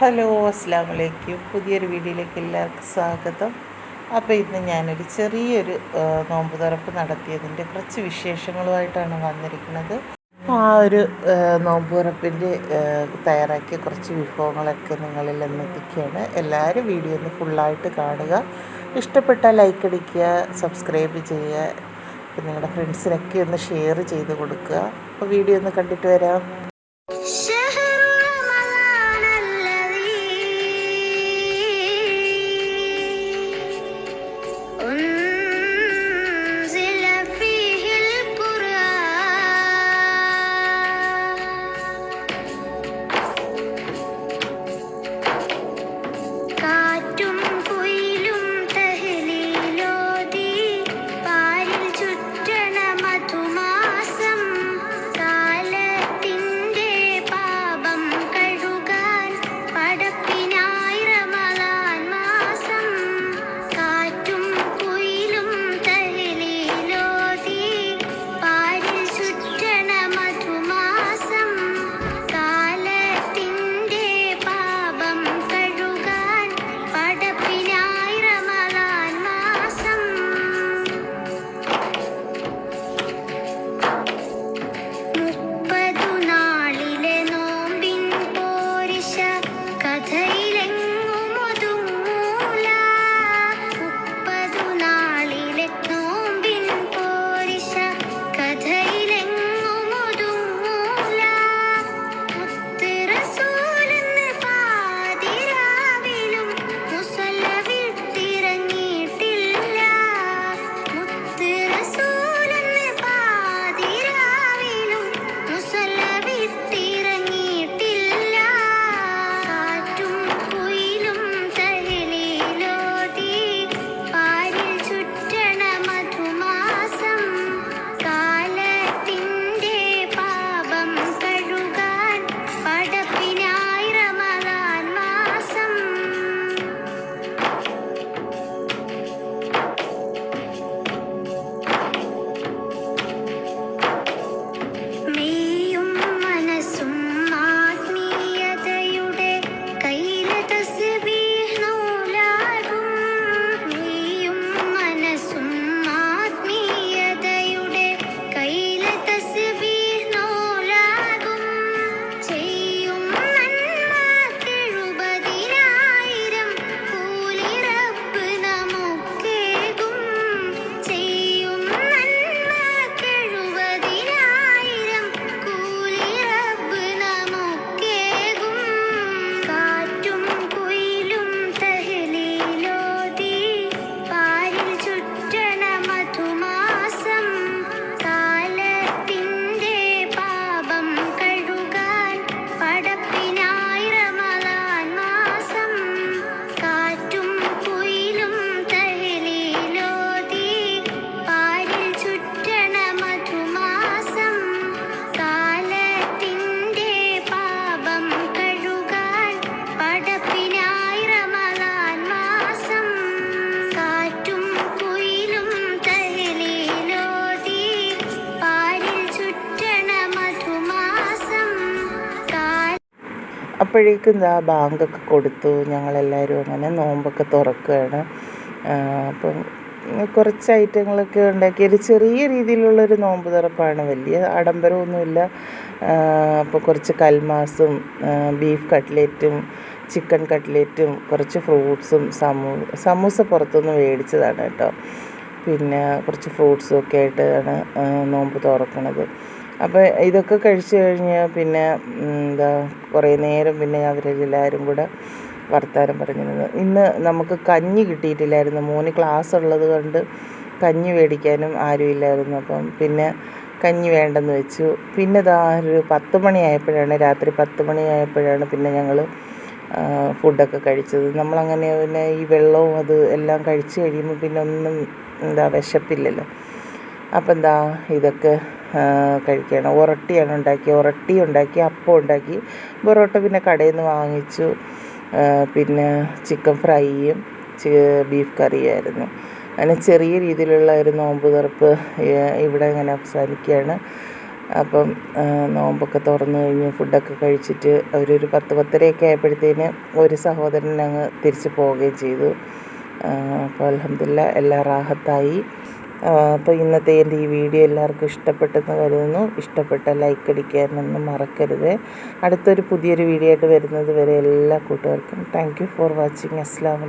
Hello അസ്സാം വലൈക്കും പുതിയൊരു വീഡിയോയിലേക്ക് എല്ലാവർക്കും സ്വാഗതം. അപ്പോൾ ഇന്ന് ഞാനൊരു ചെറിയൊരു നോമ്പ് തുറപ്പ് നടത്തിയതിന്റെ കുറച്ച് വിശേഷങ്ങളുമായിട്ടാണ് വന്നിരിക്കുന്നത്. ആ ഒരു നോമ്പ് തുറപ്പിന്റെ തയ്യാറാക്കിയ കുറച്ച് വിഭവങ്ങളൊക്കെ നിങ്ങളിൽ എന്നെത്തിക്കുകയാണ് എല്ലാവരും വീഡിയോ ഒന്ന് ഫുള്ളായിട്ട് കാണുക. ഇഷ്ടപ്പെട്ടാൽ ലൈക്ക് അടിക്കുക സബ്സ്ക്രൈബ് ചെയ്യുക നിങ്ങളുടെ ഫ്രണ്ട്സിനൊക്കെ ഒന്ന് ഷെയർ ചെയ്ത് കൊടുക്കുക. അപ്പോൾ വീഡിയോ ഒന്ന് കണ്ടിട്ട് വരാം. അപ്പോഴേക്കും ഇതാ ബാങ്കൊക്കെ കൊടുത്തു. ഞങ്ങളെല്ലാവരും അങ്ങനെ നോമ്പൊക്കെ തുറക്കുകയാണ്. അപ്പം കുറച്ച് ഐറ്റങ്ങളൊക്കെ ഉണ്ടാക്കി. ഒരു ചെറിയ രീതിയിലുള്ളൊരു നോമ്പ് തുറപ്പാണ്. വലിയ ആഡംബരമൊന്നുമില്ല. അപ്പോൾ കുറച്ച് കൽമാസും ബീഫ് കട്ട്ലേറ്റും ചിക്കൻ കട്ട്ലേറ്റും കുറച്ച് ഫ്രൂട്ട്സും സമൂ സമൂസ പുറത്തുനിന്ന് മേടിച്ചതാണ് കേട്ടോ. പിന്നെ കുറച്ച് ഫ്രൂട്ട്സും ഒക്കെ ആയിട്ടാണ് നോമ്പ് തുറക്കണത്. അപ്പോൾ ഇതൊക്കെ കഴിച്ചു കഴിഞ്ഞ് പിന്നെ എന്താ കുറേ നേരം പിന്നെ അവരെല്ലാവരും കൂടെ വർത്തമാനം പറഞ്ഞിരുന്നു ഇന്ന് നമുക്ക് കഞ്ഞി കിട്ടിയിട്ടില്ലായിരുന്നു. മോന് ക്ലാസ് ഉള്ളത് കൊണ്ട് കഞ്ഞി മേടിക്കാനും ആരുമില്ലായിരുന്നു അപ്പം പിന്നെ കഞ്ഞി വേണ്ടെന്ന് വെച്ചു. പിന്നെ ദാ ഒരു പത്ത് മണിയായപ്പോഴാണ് രാത്രി പത്ത് മണിയായപ്പോഴാണ് പിന്നെ ഞങ്ങൾ ഫുഡൊക്കെ കഴിച്ചത്. നമ്മളങ്ങനെ പിന്നെ ഈ വെള്ളവും അത് എല്ലാം കഴിച്ച് കഴിയുമ്പോൾ പിന്നെ ഒന്നും എന്താ വിശപ്പില്ലല്ലോ. അപ്പം എന്താ ഇതൊക്കെ കഴിക്കണം. ഉറട്ടിയാണ് ഉണ്ടാക്കി ഉരട്ടി ഉണ്ടാക്കി അപ്പം ഉണ്ടാക്കി. പൊറോട്ട പിന്നെ കടയിൽ നിന്ന് വാങ്ങിച്ചു പിന്നെ ചിക്കൻ ഫ്രൈയും ബീഫ് കറിയായിരുന്നു. അങ്ങനെ ചെറിയ രീതിയിലുള്ള ഒരു നോമ്പ് തുറപ്പ് ഇവിടെ ഇങ്ങനെ അവസാനിക്കുകയാണ് അപ്പം നോമ്പൊക്കെ തുറന്നു കഴിഞ്ഞ് ഫുഡൊക്കെ കഴിച്ചിട്ട് അവരൊരു പത്ത് പത്തരയൊക്കെ ആയപ്പോഴത്തേന് ഒരു സഹോദരൻ അങ്ങ് തിരിച്ച് പോവുകയും ചെയ്തു. അപ്പോൾ അലഹമില്ല എല്ലാം റാഹത്തായി. അപ്പോൾ ഇന്നത്തെ എന്റെ ഈ വീഡിയോ എല്ലാവർക്കും ഇഷ്ടപ്പെട്ടെന്ന് കരുതുന്നു. ഇഷ്ടപ്പെട്ട ലൈക്ക് അടിക്കാനൊന്നും മറക്കരുത്. അടുത്തൊരു പുതിയൊരു വീഡിയോ ആയിട്ട് വരുന്നത് വരെ എല്ലാ കൂട്ടുകാർക്കും താങ്ക് ഫോർ വാച്ചിങ് അസ്സാം